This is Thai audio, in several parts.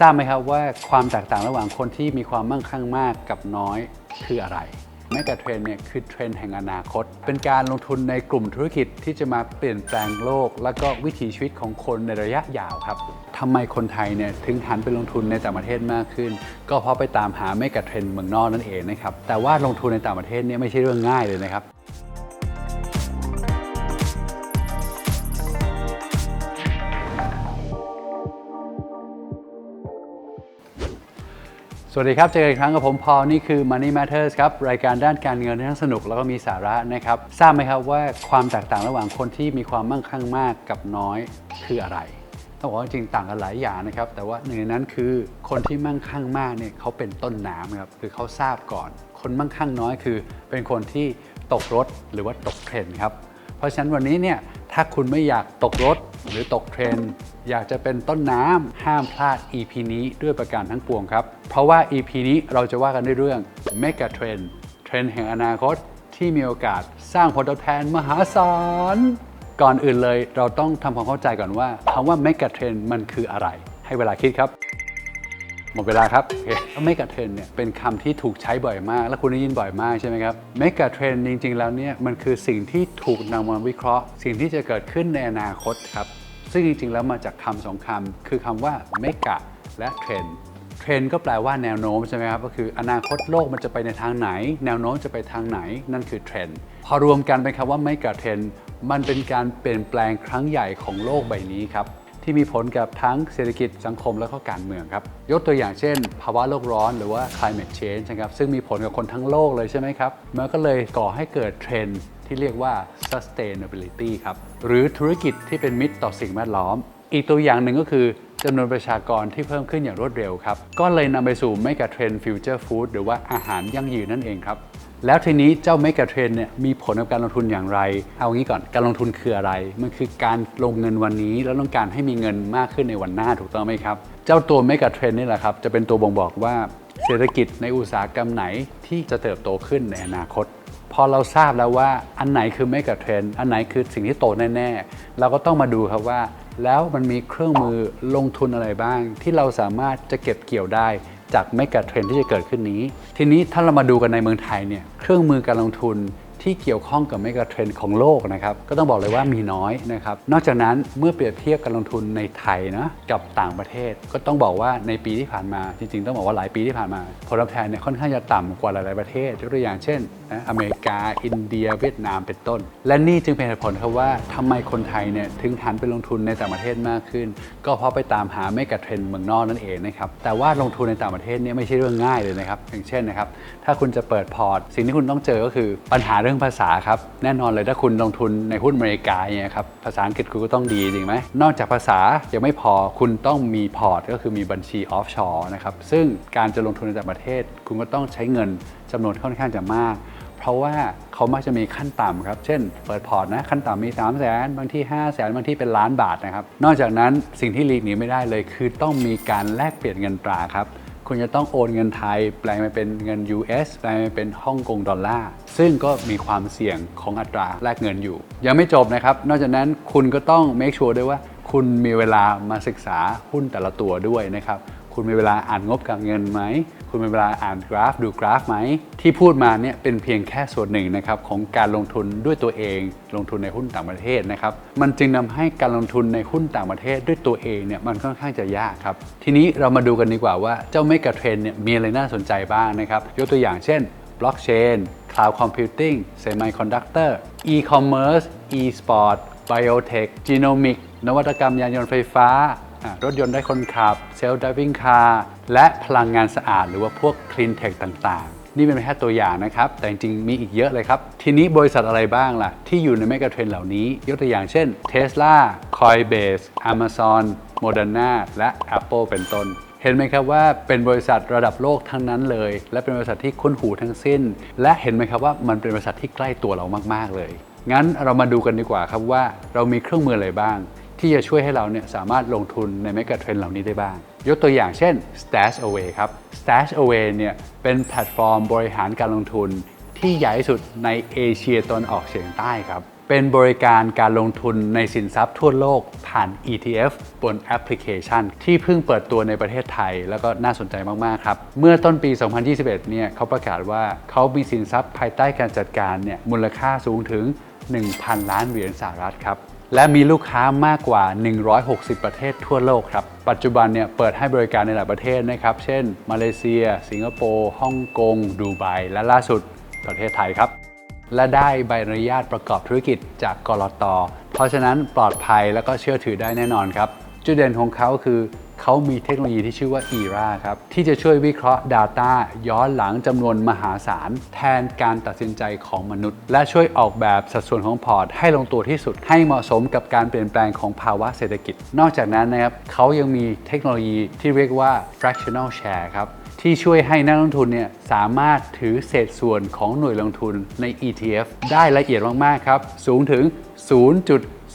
ทราบไหมครับว่าความแตกต่างระหว่างคนที่มีความมั่งคั่งมากกับน้อยคืออะไรแมกะเทรนเนี่ยคือเทรนแห่งอนาคต เป็นการลงทุนในกลุ่มธุรกิจที่จะมาเปลี่ยนแปลงโลก และก็วิถีชีวิตของคนในระยะยาวครับทำไมคนไทยเนี่ยถึงหันไปลงทุนในต่างประเทศมากขึ้น ก็เพราะไปตามหาแมกะเทรนเมืองนอกนั่นเองนะครับแต่ว่าลงทุนในต่างประเทศเนี่ยไม่ใช่เรื่องง่ายเลยนะครับ วัสดีครับ เจอกันอีกครั้งกับผมพอลนี่คือ Money Matters ครับ รายการด้านการเงินที่ทั้งสนุกแล้วก็มีสาระนะครับ ทราบไหมครับว่าความแตกต่างระหว่างคนที่มีความมั่งคั่งมากกับน้อยคืออะไร ต้องบอกว่าจริงต่างกันหลายอย่างนะครับ แต่ว่าหนึ่งในนั้นคือคนที่มั่งคั่งมากเนี่ยเขาเป็นต้นน้ำครับคือเขาทราบก่อน คนมั่งคั่งน้อยคือ เป็นคนที่ตกรถหรือว่าตกเทรนครับ เพราะฉะนั้นวันนี้เนี่ยถ้าคุณไม่อยากตกรถ หรือตกเทรนด์อยากจะเป็นต้นน้ำห้ามพลาด EP นี้ด้วยประการทั้งปวงครับ เพราะว่า EP นี้เราจะว่ากันด้วยเรื่อง Mega Trend เทรนด์แห่งอนาคตที่มีโอกาสสร้างผลตอบแทนมหาศาลก่อนอื่นเลยเราต้องทำความเข้าใจก่อนว่าคำว่า Mega Trend มันคืออะไร ให้เวลาคิดครับ หมดเวลาครับเมกะเทรนเนี่ยเป็นคำที่ถูกใช้บ่อยมาก และคุณได้ยินบ่อยมากใช่ไหมครับเมกะเทรนจริง ๆ แล้วเนี่ยมันคือสิ่งที่ถูกนำมาวิเคราะห์ สิ่งที่จะเกิดขึ้นในอนาคตครับ ซึ่งจริง ๆ แล้วมาจากคำสองคำคือคำว่าเมกะและเทรนเทรนก็แปลว่าแนวโน้มใช่ไหมครับก็คืออนาคตโลกมันจะไปในทางไหน แนวโน้มจะไปทางไหน นั่นคือเทรนพอรวมกันเป็นคำว่าเมกะเทรนมันเป็นการเปลี่ยนแปลงครั้งใหญ่ของโลกใบนี้ครับ ที่มีผลกับทั้งเศรษฐกิจสังคมและก็การเมืองครับ ยกตัวอย่างเช่น ภาวะโลกร้อนหรือว่า climate change นะครับซึ่งมีผลกับคนทั้งโลกเลยใช่ไหมครับ มันก็เลยก่อให้เกิดเทรนด์ที่เรียกว่า sustainability ครับ หรือธุรกิจที่เป็นมิตรต่อสิ่งแวดล้อม อีกตัวอย่างหนึ่งก็คือ จำนวนประชากรที่เพิ่มขึ้นอย่างรวดเร็วครับ ก็เลยนำไปสู่เมกะเทรนฟิวเจอร์ฟู้ดหรือว่าอาหารยั่งยืนนั่นเองครับแล้วทีนี้เจ้าเมกะเทรนเนี่ยมีผลกับการลงทุนอย่างไร เอางี้ก่อนการลงทุนคืออะไร มันคือการลงเงินวันนี้ แล้วต้องการให้มีเงินมากขึ้นในวันหน้าถูกต้องไหมครับ เจ้าตัวเมกะเทรนนี่แหละครับ จะเป็นตัวบ่งบอกว่าเศรษฐกิจในอุตสาหกรรมไหนที่จะเติบโตขึ้นในอนาคต พอเราทราบแล้วว่าอันไหนคือเมกะเทรนอันไหนคือสิ่งที่โตแน่ ๆ เราก็ต้องมาดูครับว่า แล้วมันมีเครื่องมือลงทุนอะไรบ้าง ที่เราสามารถจะเก็บเกี่ยวได้จากเมกะเทรนที่จะเกิดขึ้นนี้ ทีนี้ถ้าเรามาดูกันในเมืองไทยเนี่ยเครื่องมือการลงทุน ที่เกี่ยวข้องกับเมกะเทรนด์ของโลกนะครับก็ต้องบอกเลยว่ามีน้อยนะครับนอกจากนั้นเมื่อเปรียบเทียบการลงทุนในไทยนะกับต่างประเทศ ก็ต้องบอกว่าในปีที่ผ่านมาจริงๆ ต้องบอกว่าหลายปีที่ผ่านมาผลตอบแทนเนี่ยค่อนข้างจะต่ำกว่าหลายๆประเทศยกตัวอย่างเช่นนะอเมริกา อินเดีย เวียดนามเป็นต้น และนี่จึงเป็นเหตุผลครับว่าทำไมคนไทยเนี่ยถึงหันไปลงทุนในต่างประเทศมากขึ้น ก็เพราะไปตามหาเมกะเทรนด์เมืองนอกนั่นเองนะครับแต่ว่าลงทุนในต่างประเทศเนี่ยไม่ใช่เรื่องง่ายเลยนะครับอย่างเช่นนะครับถ้าคุณจะเปิดพอร์ต สิ่งที่คุณต้องเจอก็คือปัญหาเรื่องภาษาครับ แน่นอนเลยถ้าคุณลงทุนในหุ้นอเมริกาเนี่ยครับภาษาอังกฤษคุณก็ต้องดีจริงไหมนอกจากภาษายังไม่พอคุณต้องมีพอร์ตก็คือมีบัญชีออฟชอร์นะครับซึ่งการจะลงทุนในต่างประเทศ คุณก็ต้องใช้เงินจำนวนค่อนข้างจะมาก เพราะว่าเขามักจะมีขั้นต่ำครับ เช่น เปิดพอร์ตนะขั้นต่ำมี 3 0 0แสนบางที่ 5 0 0แสนบางที่เป็นล้านบาทนะครับนอกจากนั้นสิ่งที่หลีกหนีไม่ได้เลย คือต้องมีการแลกเปลี่ยนเงินตราครับ คุณจะต้องโอนเงินไทย แปลงไปเป็นเงิน US แปลงไปเป็นฮ่องกงดอลลาร์ ซึ่งก็มีความเสี่ยงของอัตราแลกเงินอยู่ ยังไม่จบนะครับ นอกจากนั้นคุณก็ต้อง make sure ด้วยว่า คุณมีเวลามาศึกษาหุ้นแต่ละตัวด้วยนะครับ คุณมีเวลาอ่านงบการเงินไหม คุณมีเวลาอ่านกราฟดูกราฟไหม ที่พูดมาเนี่ยเป็นเพียงแค่ส่วนหนึ่งนะครับของการลงทุนด้วยตัวเอง ลงทุนในหุ้นต่างประเทศนะครับมันจึงนำให้การลงทุนในหุ้นต่างประเทศด้วยตัวเองเนี่ยมันค่อนข้างจะยากครับทีนี้เรามาดูกันดีกว่าว่าเจ้าเมกะเทรนเนี่ยมีอะไรน่าสนใจบ้างนะครับยกตัวอย่างเช่นบล็อกเชน Cloud Computing Semiconductor E-commerce E-sport Biotech Genomic นมิคนวัตกรรมยานยนต์ไฟฟ้า รถยนต์ได้คนขับเซลล์ driving car และพลังงานสะอาดหรือว่าพวก clean tech ต่างๆ นี่เป็นแค่ตัวอย่างนะครับ แต่จริงๆมีอีกเยอะเลยครับ ทีนี้บริษัทอะไรบ้างล่ะ ที่อยู่ในเมกะเทรนเหล่านี้ ยกตัวอย่างเช่น Tesla Coinbase Amazon Moderna และ Apple เป็นต้นเห็นไหมครับว่าเป็นบริษัทระดับโลกทั้งนั้นเลย และเป็นบริษัทที่คุ้นหูทั้งสิ้น และเห็นไหมครับว่ามันเป็นบริษัทที่ใกล้ตัวเรามากๆเลย งั้นเรามาดูกันดีกว่าครับว่าเรามีเครื่องมืออะไรบ้าง ที่จะช่วยให้เราเนี่ยสามารถลงทุนในเมกะเทรนเหล่านี้ได้บ้าง ยกตัวอย่างเช่น Stash Away ครับ Stash Away เนี่ยเป็นแพลตฟอร์มบริหารการลงทุนที่ใหญ่สุดในเอเชียตะวันออกเฉียงใต้ครับ เป็นบริการการลงทุนในสินทรัพย์ทั่วโลกผ่าน ETF บนแอปพลิเคชัน ที่เพิ่งเปิดตัวในประเทศไทย แล้วก็น่าสนใจมาก ๆ ครับ เมื่อต้นปี 2021 เนี่ยเขาประกาศว่าเขามีสินทรัพย์ภายใต้การจัดการเนี่ยมูลค่าสูงถึง 1,000 ล้านเหรียญสหรัฐครับ และมีลูกค้ามากกว่า 160 ประเทศทั่วโลกครับ ปัจจุบันเนี่ยเปิดให้บริการในหลายประเทศนะครับ เช่น มาเลเซีย สิงคโปร์ฮ่องกง ดูไบ และล่าสุดประเทศไทยครับ และได้ใบอนุญาตประกอบธุรกิจจากกรตเพราะฉะนั้นปลอดภัยและก็เชื่อถือได้แน่นอนครับ จุดเด่นของเขาคือ เขามีเทคโนโลยีที่ชื่อว่า ERA ครับ ที่จะช่วยวิเคราะห์ Data ย้อนหลังจำนวนมหาศาล แทนการตัดสินใจของมนุษย์ และช่วยออกแบบสัดส่วนของพอร์ต ให้ลงตัวที่สุด ให้เหมาะสมกับการเปลี่ยนแปลงของภาวะเศรษฐกิจ นอกจากนั้นนะครับเขายังมีเทคโนโลยีที่เรียกว่า fractional share ครับที่ช่วยให้นักลงทุนเนี่ยสามารถถือเศษส่วนของหน่วยลงทุนใน ETF ได้ละเอียดมาก ๆ ครับ สูงถึง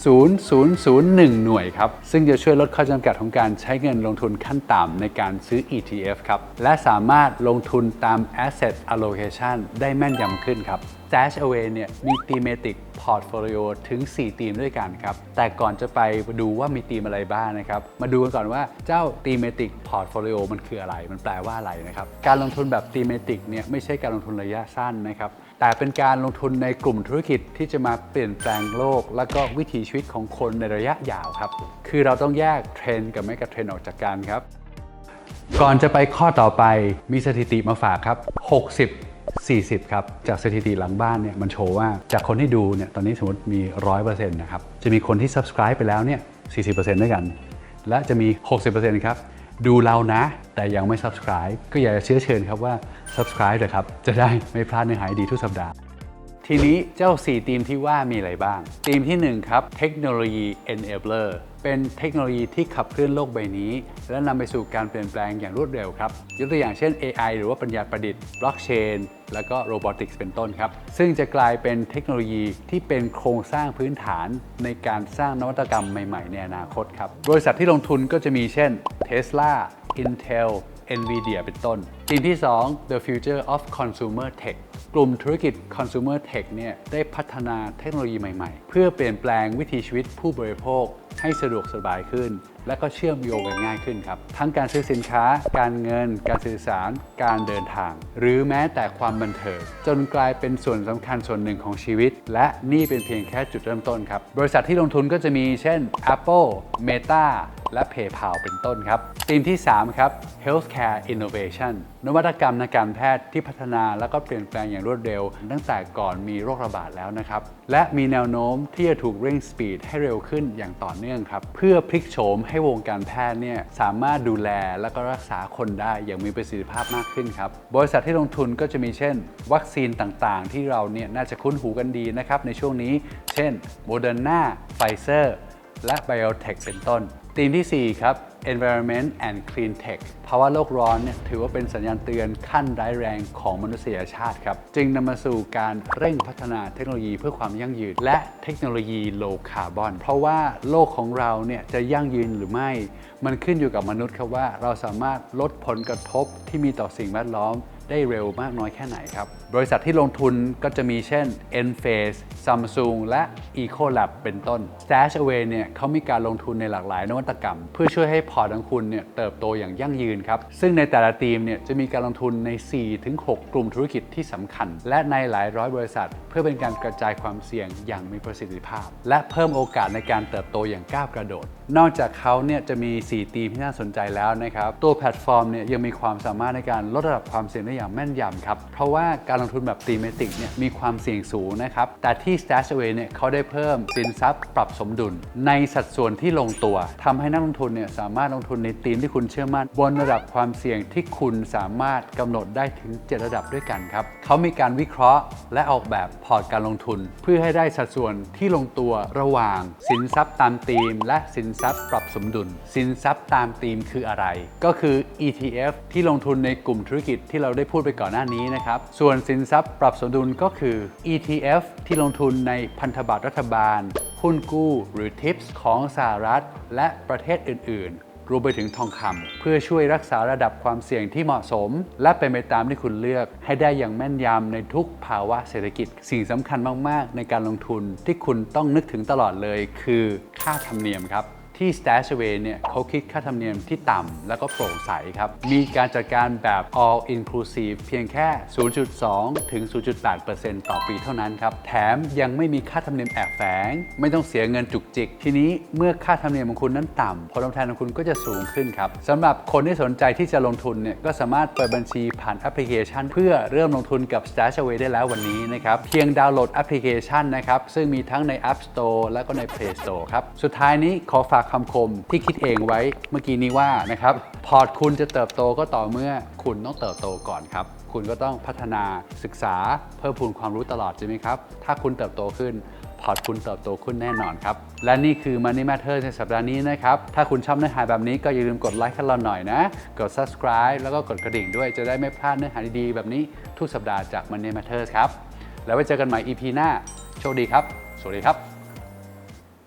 0.0001 หน่วยครับ ซึ่งจะช่วยลดข้อจำกัดของการใช้เงินลงทุนขั้นต่ำในการซื้อ ETF ครับ และสามารถลงทุนตาม asset allocation ได้แม่นยำขึ้นครับ Stash Away เนี่ยมี thematic portfolio ถึง4ธีมด้วยกันครับ แต่ก่อนจะไปดูว่ามีธีมอะไรบ้างนะครับ มาดูกันก่อนว่าเจ้า thematic portfolio มันคืออะไร มันแปลว่าอะไรนะครับ การลงทุนแบบ thematic เนี่ยไม่ใช่การลงทุนระยะสั้นนะครับ แต่เป็นการลงทุนในกลุ่มธุรกิจที่จะมาเปลี่ยนแปลงโลก และก็วิถีชีวิตของคนในระยะยาวครับ คือเราต้องแยกเทรนกับไม่กับเทรนออกจากกันครับ ก่อนจะไปข้อต่อไปมีสถิติมาฝากครับ 60 40 ครับ จากสถิติหลังบ้านเนี่ยมันโชว์ว่าจากคนที่ดูเนี่ยตอนนี้สมมติมี 100%นะครับจะมีคนที่ subscribe ไปแล้วเนี่ย 40%ด้วยกัน และจะมี 60%ครับดูเรานะ แต่ยังไม่ subscribe ก็อยากจะเชื้อเชิญครับว่า subscribe เลยครับ จะได้ไม่พลาดเนื้อหาดีทุกสัปดาห์ ทีนี้เจ้า4ธีมที่ว่ามีอะไรบ้างธีมที่ 1 ครับเทคโนโลยี enabler เป็นเทคโนโลยีที่ขับเคลื่อนโลกใบนี้ และนำไปสู่การเปลี่ยนแปลงอย่างรวดเร็วครับ ยกตัวอย่างเช่น AI หรือว่าปัญญาประดิษฐ์ blockchain แล้วก็ robotics เป็นต้นครับ ซึ่งจะกลายเป็นเทคโนโลยีที่เป็นโครงสร้างพื้นฐานในการสร้างนวัตกรรมใหม่ๆ ในอนาคตครับ บริษัทที่ลงทุนก็จะมีเช่น Tesla Intel NVIDIA เป็นต้น ทีมที่ 2 The Future of Consumer Tech กลุ่มธุรกิจ Consumer Tech เนี่ยได้พัฒนาเทคโนโลยีใหม่ๆ เพื่อเปลี่ยนแปลงวิถีชีวิตผู้บริโภคให้สะดวกสบายขึ้นและก็เชื่อมโยงกันง่ายขึ้นครับ ทั้งการซื้อสินค้า การเงิน การสื่อสาร การเดินทาง หรือแม้แต่ความบันเทิงจนกลายเป็นส่วนสำคัญส่วนหนึ่งของชีวิต และนี่เป็นเพียงแค่จุดเริ่มต้นครับ บริษัทที่ลงทุนก็จะมีเช่น Apple Meta และ PayPal เป็นต้นครับธีมที่ 3 ครับ Healthcare Innovation นวัตกรรมในการแพทย์ที่พัฒนาแล้วก็เปลี่ยนแปลงอย่างรวดเร็ว ตั้งแต่ก่อนมีโรคระบาดแล้วนะครับ และมีแนวโน้มที่จะถูกเร่งสปีดให้เร็วขึ้นอย่างต่อเนื่องครับ เพื่อพลิกโฉมใให้วงการแพทย์เนี่ยสามารถดูแลและก็รักษาคนได้อย่างมีประสิทธิภาพมากขึ้นครับ บริษัทที่ลงทุนก็จะมีเช่น วัคซีนต่างๆ ที่เราเนี่ยน่าจะคุ้นหูกันดีนะครับในช่วงนี้ เช่น Moderna Pfizer และ Biotech เป็นต้นธีมที่ 4 ครับ Environment and Clean Tech ภาวะโลกร้อนเนี่ยถือว่าเป็นสัญญาณเตือนขั้นร้ายแรงของมนุษยชาติครับ จึงนำมาสู่การเร่งพัฒนาเทคโนโลยีเพื่อความยั่งยืน และเทคโนโลยี low carbon เพราะว่าโลกของเราเนี่ยจะยั่งยืนหรือไม่ มันขึ้นอยู่กับมนุษย์ครับว่าเราสามารถลดผลกระทบที่มีต่อสิ่งแวดล้อมได้เร็วมากน้อยแค่ไหนครับ บริษัทที่ลงทุนก็จะมีเช่น Enphase Samsung และ Ecolab เป็นต้น Stash Away เนี่ยเขามีการลงทุนในหลากหลายนวัตกรรม เพื่อช่วยให้พอร์ตของคุณเนี่ยเติบโตอย่างยั่งยืนครับ ซึ่งในแต่ละทีมเนี่ยจะมีการลงทุนใน 4-6 กลุ่มธุรกิจที่สำคัญ และในหลายร้อยบริษัท เพื่อเป็นการกระจายความเสี่ยงอย่างมีประสิทธิภาพ และเพิ่มโอกาสในการเติบโตอย่างก้าวกระโดด นอกจากเขาเนี่ยจะมี 4 ทีมที่น่าสนใจแล้วนะครับตัวแพลตฟอร์มเนี่ยยังมีความสามารถในการลดระดับความเสี่ยงได้อย่างแม่นยำครับเพราะว่าการลงทุนแบบตีเมติกเนี่ยมีความเสี่ยงสูงนะครับแต่ที่ Stashaway เนี่ยเขาได้เพิ่มสินทรัพย์ปรับสมดุล ในสัดส่วนที่ลงตัวทำให้นักลงทุนเนี่ยสามารถลงทุนในทีมที่คุณเชื่อมั่น บนระดับความเสี่ยงที่คุณสามารถกำหนดได้ถึง 7 ระดับด้วยกันครับเขามีการวิเคราะห์และออกแบบพอร์ตการลงทุน เพื่อให้ได้สัดส่วนที่ลงตัวระหว่าง สินทรัพย์ตามธีม และสินทรัพย์ปรับสมดุล สินทรัพย์ตามธีมคืออะไร ก็คือ ETF ที่ลงทุนในกลุ่มธุรกิจที่เราได้พูดไปก่อนหน้านี้นะครับส่วนสินทรัพย์ปรับสมดุลก็คือ ETF ที่ลงทุนในพันธบัตรรัฐบาลหุ้นกู้หรือ TIPS ของสหรัฐและประเทศอื่น ๆ รวมไปถึงทองคำเพื่อช่วยรักษาระดับความเสี่ยงที่เหมาะสม และเป็นไปตามที่คุณเลือก ให้ได้อย่างแม่นยำในทุกภาวะเศรษฐกิจ สิ่งสำคัญมาก ๆ ในการลงทุนที่คุณต้องนึกถึงตลอดเลยคือค่าธรรมเนียมครับ ที่ Stashaway เนี่ยเขาคิดค่าธรรมเนียมที่ต่ำแล้วก็โปร่งใสครับ มีการจัดการแบบ all inclusive เพียงแค่ 0.2 ถึง 0.8%ต่อปีเท่านั้นครับ แถมยังไม่มีค่าธรรมเนียมแอบแฝง ไม่ต้องเสียเงินจุกจิก ทีนี้เมื่อค่าธรรมเนียมของคุณนั้นต่ำผลตอบแทนของคุณก็จะสูงขึ้นครับสำหรับคนที่สนใจที่จะลงทุนเนี่ยก็สามารถเปิดบัญชีผ่านแอปพลิเคชัน เพื่อเริ่มลงทุนกับ Stashaway ได้แล้ววันนี้นะครับเพียงดาวน์โหลดแอปพลิเคชันนะครับซึ่งมีทั้งใน App Store และก็ใน Play Store ครับสุดท้ายนี้ขอฝากคำคมที่คิดเองไว้เมื่อกี้นี้ว่านะครับ พอร์ตคุณจะเติบโตก็ต่อเมื่อคุณต้องเติบโตก่อนครับ คุณก็ต้องพัฒนาศึกษาเพิ่มพูนความรู้ตลอดใช่ไหมครับ ถ้าคุณเติบโตขึ้นพอร์ตคุณเติบโตขึ้นแน่นอนครับ และนี่คือ Money Matter ในสัปดาห์นี้นะครับ ถ้าคุณชอบเนื้อหาแบบนี้ก็อย่าลืมกดไลค์ให้เราหน่อยนะ กด subscribe แล้วก็กดกระดิ่งด้วยจะได้ไม่พลาดเนื้อหาดีๆ แบบนี้ทุกสัปดาห์จาก Money Matter ครับ แล้วไว้เจอกันใหม่ EP หน้า โชคดีครับ สวัสดีครับ